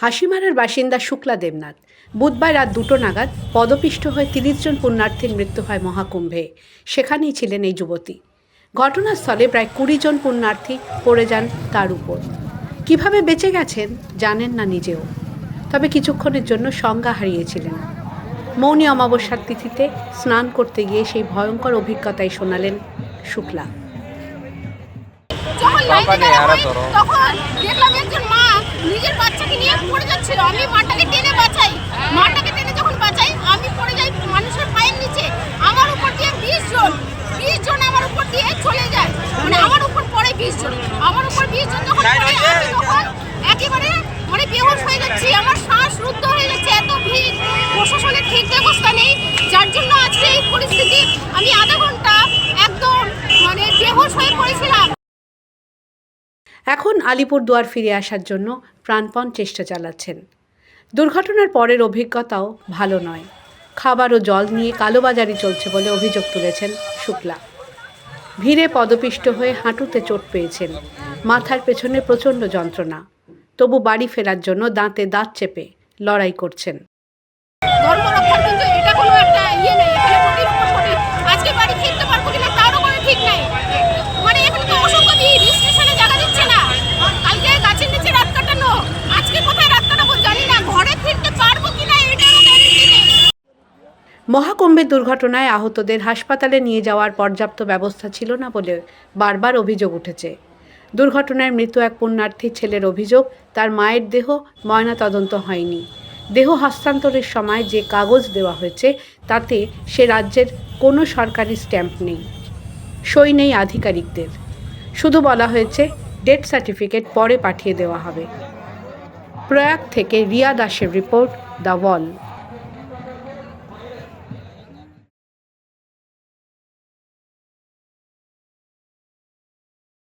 হাসিমারার বাসিন্দা শুক্লা দেবনাথ। বুধবার রাত দুটো নাগাদ পদপিষ্ট হয়ে তিরিশ জন পুণ্যার্থীর মৃত্যু হয় মহাকুম্ভে। সেখানেই ছিলেন এই যুবতী। ঘটনাস্থলে প্রায় কুড়ি জন পুণ্যার্থী পড়ে যান তার উপর। কীভাবে বেঁচে গেছেন জানেন না নিজেও। তবে কিছুক্ষণের জন্য সংজ্ঞা হারিয়েছিলেন। মৌনি অমাবস্যার তিথিতে স্নান করতে গিয়ে সেই ভয়ঙ্কর অভিজ্ঞতায় শোনালেন শুক্লা। তখন যাচ্ছিল আমি মাটাকে টেনে বাঁচাই। মাটাকে টেনে যখন বাঁচাই আমি পড়ে যাই মানুষের পায়ের নিচে। আমার উপর দিয়ে বিশ জন বিশ জন আমার উপর দিয়ে চলে যায়। মানে আমার উপর পড়ে বিশ জন। আমার উপর বিশ জন যখন পড়ে আমি তখন একেবারে মানে বেহোশ হয়ে যাচ্ছি। আমার শ্বাস রুদ্ধ হয়ে যাচ্ছে এত ভিড়। প্রশাসনের ঠিক ব্যবস্থা নেই। যার জন্য আজকে এই পরিস্থিতি আমি আধা ঘণ্টা এখন আলিপুর দুয়ার ফিরে আসার জন্য প্রাণপণ চেষ্টা চালাচ্ছেন। দুর্ঘটনার পরের অভিজ্ঞতাও ভালো নয়। খাবার ও জল নিয়ে কালোবাজারি চলছে বলে অভিযোগ তুলেছেন শুক্লা। ভিড়ে পদপিষ্ট হয়ে হাঁটুতে চোট পেয়েছেন। মাথার পেছনে প্রচণ্ড যন্ত্রণা। তবু বাড়ি ফেরার জন্য দাঁতে দাঁত চেপে লড়াই করছেন। ধর্ম রক্ষার এটা কোনো একটা ইয়ে নেই এখানে কোটির উপর কোটি আজকে বাড়ি ফিরতে পারব কিনা তারও কোনো ঠিক নাই মানে এখানে তো অসংখ্য ভিড় স্টেশনে জায়গা দিচ্ছে না কালকে গাছের নিচে রাত কাটানো আজকে কোথায় রাত কাটাবো জানি না ঘরে ফিরতে পারব কিনা এটারও গ্যারেন্টি নেই মহাকুম্ভের দুর্ঘটনায় আহতদের হাসপাতালে নিয়ে যাওয়ার পর্যাপ্ত ব্যবস্থা ছিল না বলে বারবার অভিযোগ উঠেছে। দুর্ঘটনায় মৃত এক পুণ্যার্থী ছেলের অভিযোগ, তার মায়ের দেহ ময়নাতদন্ত হয়নি। দেহ হস্তান্তরের সময় যে কাগজ দেওয়া হয়েছে, তাতে সে রাজ্যের কোনো সরকারি স্ট্যাম্প নেই। সই নেই আধিকারিকদের। শুধু বলা হয়েছে, ডেথ সার্টিফিকেট পরে পাঠিয়ে দেওয়া হবে। প্রয়াগ থেকে রিয়া দাসের রিপোর্ট, দ্য ওয়াল।